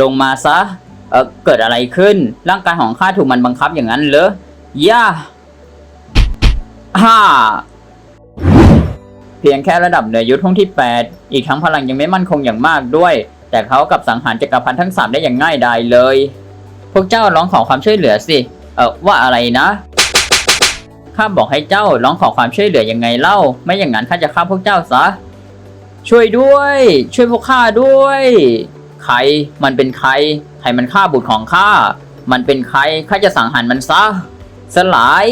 ลงมาซะ เออเกิดอะไรขึ้น ร่างกายของข้าถูกมันบังคับอย่างนั้นเหรอย่าฮ่าเพียงแค่ระดับเหนือยุทธห้องที่ 8 อีกทั้งพลังยังไม่มั่นคงอย่างมากด้วย แต่เขากับสังหารจักรพรรดิทั้งสามได้อย่างง่ายดายเลย พวกเจ้าร้องขอความช่วยเหลือสิ เออว่าอะไรนะ ข้าบอกให้เจ้าร้องขอความช่วยเหลือยังไงเล่า ไม่อย่างนั้นข้าจะฆ่าพวกเจ้าซะ ช่วยด้วย ช่วยพวกข้าด้วย ใคร มันเป็นใครใครมันฆ่าบุตรของข้า มันเป็นใคร ข้าจะสังหารมันซะ สลาย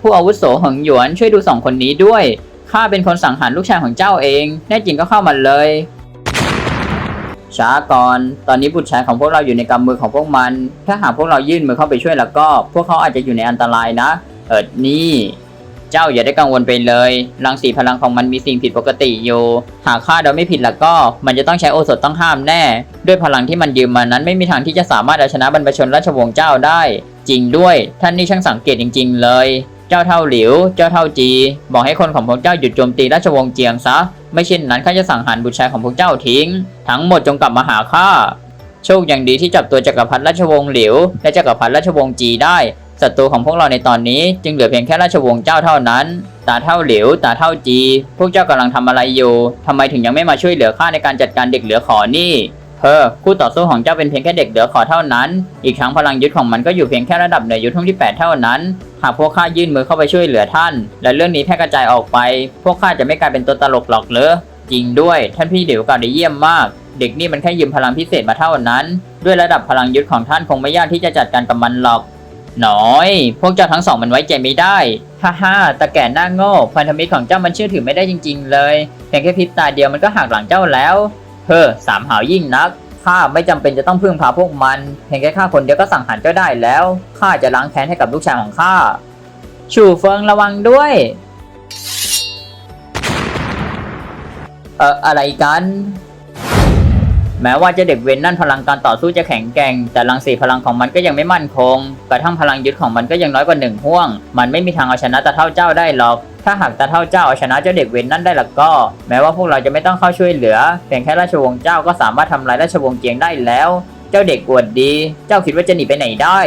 ผู้อาวุโสหงหยวนช่วยดูสองคนนี้ด้วย ข้าเป็นคนสังหารลูกชายของเจ้าเอง แน่จริงก็เข้ามาเลย ช้าก่อน ตอนนี้บุตรชายของพวกเราอยู่ในกำมือของพวกมัน ถ้าหากพวกเรายื่นมือเข้าไปช่วยแล้วก็ พวกเขาอาจจะอยู่ในอันตรายนะ เอิดนี่ เจ้าอย่าได้กังวลไปเลยรังสีพลังของมันมีสิ่งผิดปกติอยู่ หากข้าเดาไม่ผิดแล้วก็ มันจะต้องใช้โอสถต้องห้ามแน่ ด้วยพลังที่มันยืมมานั้นไม่มีทางที่จะสามารถเอาชนะบรรพชนราชวงศ์เจ้าได้ จริงด้วย ท่านนี่ช่างสังเกตจริง ๆ เลย เจ้าเท่าหลิว เจ้าเท่าจี บอกให้คนของพวกเจ้าหยุดโจมตีราชวงศ์เจียงซะ ไม่เช่นนั้นข้าจะสั่งหารบุตรชายของพวกเจ้าทิ้ง ทั้งหมดจงกลับมาหาข้าโชคอย่างดีที่จับตัวจักรพรรดิราชวงศ์หลิว และจักรพรรดิราชวงศ์จีได้ ศัตรูของพวกเราในตอนนี้จึงเหลือเพียงแค่ราชวงศ์เจ้าเท่านั้น ตาเท่าเหลิวตาเท่าจี พวกเจ้ากำลังทำอะไรอยู่ทำไมถึงยังไม่มาช่วยเหลือข้าในการจัดการเด็กเหลือขอนี่เฮ้อคู่ต่อสู้ของเจ้าเป็นเพียงแค่เด็กเหลือขอเท่านั้น อีกทั้งพลังยุทธของมันก็อยู่เพียงแค่ระดับเหนือยุทธห้งที่ 8 เท่านั้น หากพวกข้ายื่นมือเข้าไปช่วยเหลือท่าน และเรื่องนี้แพร่กระจายออกไป พวกข้าจะไม่กลายเป็นตัวตลกหรอกเหรอจริงด้วย ท่านพี่เดี๋ยวกล่าวได้เยี่ยมมากเด็กนี่มันแค่ยืมพลังพิเศษมาเท่านั้น ด้วยระดับพลังยุทธของท่านคงไม่ยากที่จะจัดการกับมันหรอก น้อย พวกเจ้าทั้งสองมันไว้ใจไม่ได้ ฮ่าฮ่าตะแก่หน้าโง่ พันธมิตรของเจ้ามันเชื่อถือไม่ได้จริง ๆ เลย เพียงแค่พริบตาเดียวมันก็หักหลังเจ้าแล้ว เฮ้อสามหาวยิ่งนัก ข้าไม่จำเป็นจะต้องพึ่งพาพวกมัน เพียงแค่ข้าคนเดียวก็สังหารเจ้าได้แล้ว ข้าจะล้างแค้นให้กับลูกชายของข้า ชูเฟิงระวังด้วย เอ่ออะไรกัน แม้ว่าเจะเด็กเวนนั่นพลังการต่อสู้จะแข็งแกร่ง แต่รังสีพลังของมันก็ยังไม่มั่นคง กระทั่งพลังยึดของมันก็ยังน้อยกว่าหนึ่งห่วง มันไม่มีทางเอาชนะตาเท่าเจ้าได้หรอก ถ้าหากตาเท่าเจ้าเอาชนะเจ้าเด็กเวนนั่นได้ล่ะก็ แม้ว่าพวกเราจะไม่ต้องเข้าช่วยเหลือ เพียงแค่ราชวงศ์เจ้าก็สามารถทำลายราชวงศ์เจียงได้แล้ว เจ้าเด็กอวดดี เจ้าคิดว่าจะหนีไปไหนได้